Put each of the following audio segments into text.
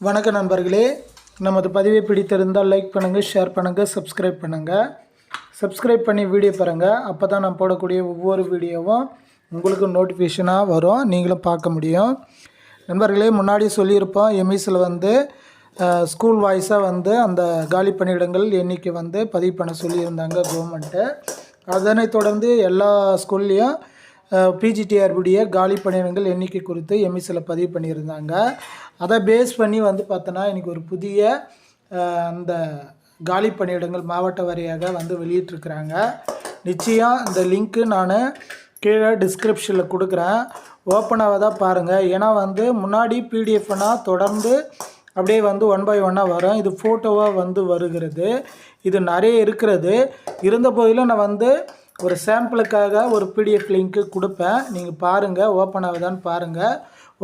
வணக்க நண்பர்களே. நமது பதிவை பிடித்திருந்தால் லைக் பண்ணுங்கள் ஷேர் பண்ணுங்கள் சப்ஸ்கிரைப் பண்ணுங்கள் சப்ஸ்கிரைப் பண்ணி வீடியோ பாருங்கள் அப்போ தான் நான் போடக்கூடிய ஒவ்வொரு வீடியோவும் உங்களுக்கு நோட்டிஃபிகேஷனாக வரும். நீங்களும் பார்க்க முடியும். நண்பர்களே முன்னாடி சொல்லியிருப்போம் எம்இஸில் வந்து ஸ்கூல் வாய்ஸாக வந்து அந்த காலி பணியிடங்கள் எண்ணிக்கை வந்து பதிவு பண்ண சொல்லியிருந்தாங்க கவர்மெண்ட்டு அதனைத் தொடர்ந்து எல்லா ஸ்கூல்லேயும் பிஜிடிஆர்புடைய காலி பணியிடங்கள் எண்ணிக்கை குறித்து எம்இசியில் பதிவு பண்ணியிருந்தாங்க. அதை பேஸ் பண்ணி வந்து பார்த்தோன்னா இன்றைக்கி ஒரு புதிய அந்த காலி பணியிடங்கள் மாவட்ட வாரியாக வந்து வெளியிட்டிருக்கிறாங்க. நிச்சயம் இந்த லிங்க்கு நான் கீழே டிஸ்கிரிப்ஷனில் கொடுக்குறேன். ஓப்பனாக தான் பாருங்கள் ஏன்னா வந்து முன்னாடி பிடிஎஃப்னால் தொடர்ந்து அப்படியே வந்து ஒன் பை ஒன்னாக வரும். இது ஃபோட்டோவாக வந்து வருகிறது. இது நிறைய இருக்கிறது. இருந்த போதிலும் நான் வந்து ஒரு சாம்பிளுக்காக ஒரு பிடிஎஃப் லிங்க்கு கொடுப்பேன். நீங்கள் பாருங்கள் ஓப்பன் ஆகுதான்னு பாருங்கள்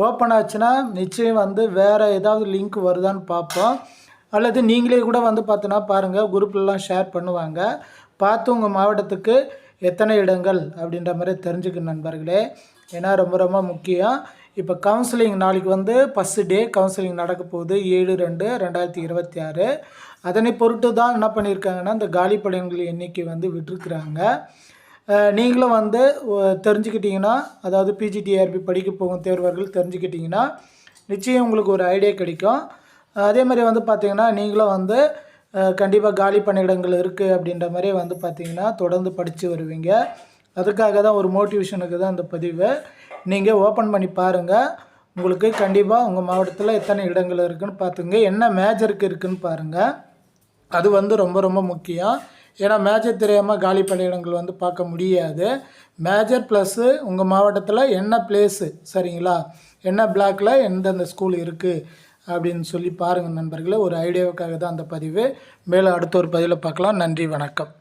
ஓப்பன் ஆச்சுன்னா நிச்சயம் வந்து வேறு ஏதாவது லிங்க் வருதான்னு பார்ப்போம். அல்லது நீங்களே கூட வந்து பார்த்தோன்னா பாருங்கள் குரூப்லலாம் ஷேர் பண்ணுவாங்க. பார்த்து உங்கள் மாவட்டத்துக்கு எத்தனை இடங்கள் அப்படின்ற மாதிரி தெரிஞ்சுக்க நண்பர்களே. ஏன்னா ரொம்ப ரொம்ப முக்கியம். இப்போ கவுன்சிலிங் நாளைக்கு வந்து ஃபஸ்ட்டு டே கவுன்சிலிங் நடக்க போகுது. ஏழு ரெண்டு ரெண்டாயிரத்தி இருபத்தி ஆறு. அதனை பொருட்டு தான் என்ன பண்ணியிருக்காங்கன்னா இந்த காலி பணியிடங்கள் எண்ணிக்கை வந்து விட்டுருக்குறாங்க. நீங்களும் வந்து தெரிஞ்சுக்கிட்டிங்கன்னா அதாவது பிஜிடிஆர்பி படிக்க போகும் தேர்வர்கள் தெரிஞ்சுக்கிட்டிங்கன்னா நிச்சயம் உங்களுக்கு ஒரு ஐடியா கிடைக்கும். அதே மாதிரி வந்து பார்த்திங்கன்னா நீங்களும் வந்து கண்டிப்பாக காலி பணியிடங்கள் இருக்குது அப்படின்ற மாதிரி வந்து பார்த்திங்கன்னா தொடர்ந்து படித்து வருவீங்க. அதுக்காக தான் ஒரு மோட்டிவேஷனுக்கு தான் இந்த பதிவு. நீங்கள் ஓப்பன் பண்ணி பாருங்கள் உங்களுக்கு கண்டிப்பாக உங்கள் மாவட்டத்தில் எத்தனை இடங்கள் இருக்குதுன்னு பார்த்துங்க என்ன மேஜருக்கு இருக்குதுன்னு பாருங்கள் அது வந்து ரொம்ப ரொம்ப முக்கியம். ஏன்னா மேஜர் தெரியாமல் காலி பணியிடங்கள் வந்து பார்க்க முடியாது. மேஜர் ப்ளஸ்ஸு உங்கள் மாவட்டத்தில் என்ன பிளேஸு சரிங்களா? என்ன பிளாக்கில் எந்தெந்த ஸ்கூல் இருக்குது அப்படின்னு சொல்லி பாருங்கள் நண்பர்களே. ஒரு ஐடியாவுக்காக தான் அந்த பதிவு. மேலும் அடுத்த ஒரு பதிவில் பார்க்கலாம் நன்றி வணக்கம்.